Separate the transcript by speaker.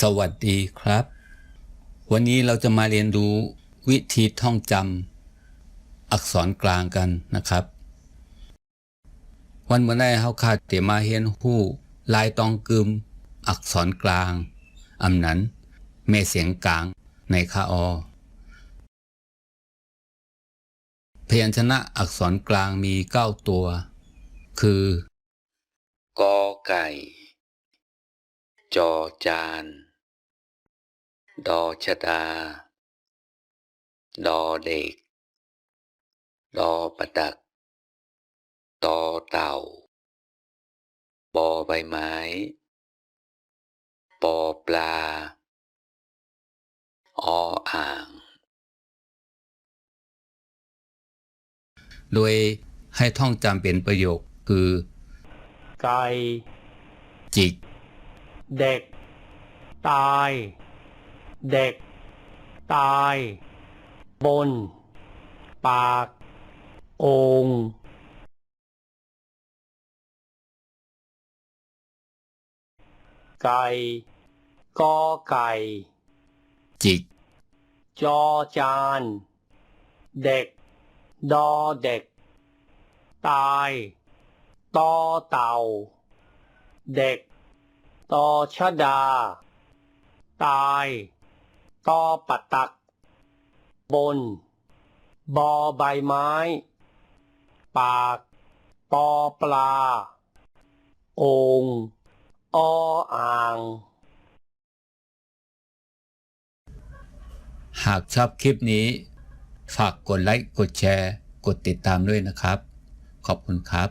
Speaker 1: สวัสดีครับ วันนี้เราจะมาเรียนรู้วิธีท่องจำอักษรกลางกันนะครับ วันเมื่อได้เฮาคาดเตมาเฮียนฮู้ลายตองกึม อักษรกลางอำนั้นแม่เสียงกลางในคาออพยัญชนะอักษรกลางมีเก้าตัว คือกอไก่ จอจาน ดอชดา ดอเด็ก ดอประดัก ตอเต่า บอใบไม้ ปอปลา ออ่าง โดยให้ท่องจำเป็นประโยคคือ
Speaker 2: ไก่
Speaker 1: จิก
Speaker 2: เด็ก ตาย เด็ก ตาย บน ปาก โองค์ไก่กอไก่
Speaker 1: จิก
Speaker 2: จอจาน เด็ก ดอเด็ก ตายตอเต่า เด็กตอชดา ตาย ตอปัตตัก บน บอใบไม้ ปาก ปอปลา โองออ่าง
Speaker 1: หากชอบคลิปนี้ ฝากกดไลค์ กดแชร์ กดติดตามด้วยนะครับ ขอบคุณครับ